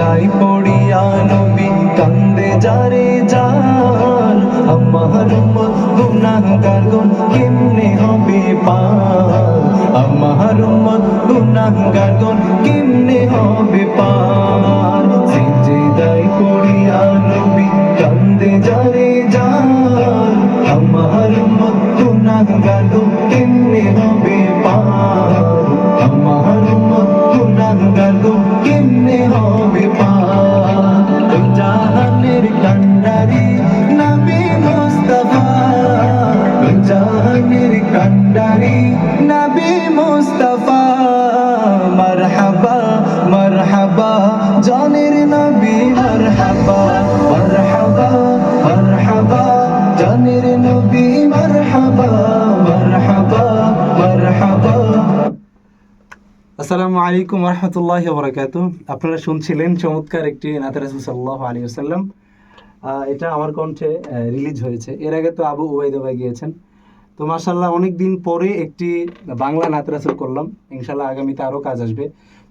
সেজদাই পড়িয়া নবী কান্দে যারে জান আমার উম্মত গুনাহগার গুন কেমনে হবে পার আমার উম্মত গুনাহগার গো কেমনে হবে পার সেজদাই পড়িয়া নবী কান্দে যারে জান কান্ডারি আসসালামু আলাইকুম রহমতুল্লাহ বরাকাত আপনারা শুনছিলেন চমৎকার একটি নাতে সাল্লাহ আলী আসাল্লাম এটা আমার কণ্ঠে রিলিজ হয়েছে। এর আগে তো আবু উবাইদ ভাই গিয়েছেন। তো মাসাল্লাহ অনেক দিন পরে একটি বাংলা নাত রাসুল করলাম। ইনশাল্লাহ আগামীতে আরও কাজ আসবে।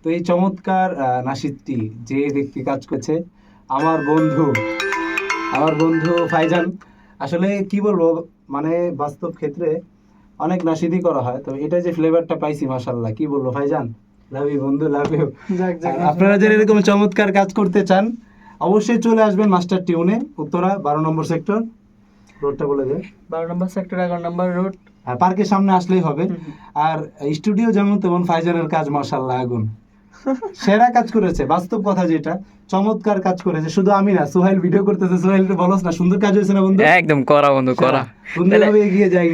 তো এই চমৎকার আহ, নাশিদটি যে ব্যক্তি কাজ করছে আমার বন্ধু আমার বন্ধু ফাইজান। আসলে কি বলব মানে বাস্তব ক্ষেত্রে অনেক নাশিদি করা হয় তো এটা যে ফ্লেভারটা পাইছি মাশাল্লাহ কি বলব ভাইজান লাভ ইউ বন্ধু লাভ ইউ আপনারা যারা এরকম চমৎকার কাজ করতে চান অবশ্যই চলে আসবেন মাস্টার টিউনে উত্তরা বারো নম্বর সেক্টর। রোডটা বলে দেয় বারো নম্বর সেক্টর এগারো নম্বর রোড আর পার্কের সামনে আসলেই হবে। আর স্টুডিও যেমন তেমন ফাইজারের কাজ মশাল্লাহ আগুন। সেরা কাজ করেছে বাস্তব কথা যেটা। চমৎকার কাজ করেছে শুধু আমি না সোহেল ভিডিও করতেছে সোহেল বলস না সুন্দর কাজ হয়েছে না বন্ধু? একদম করা বন্ধু করা। সুন্দরভাবে এগিয়ে যায়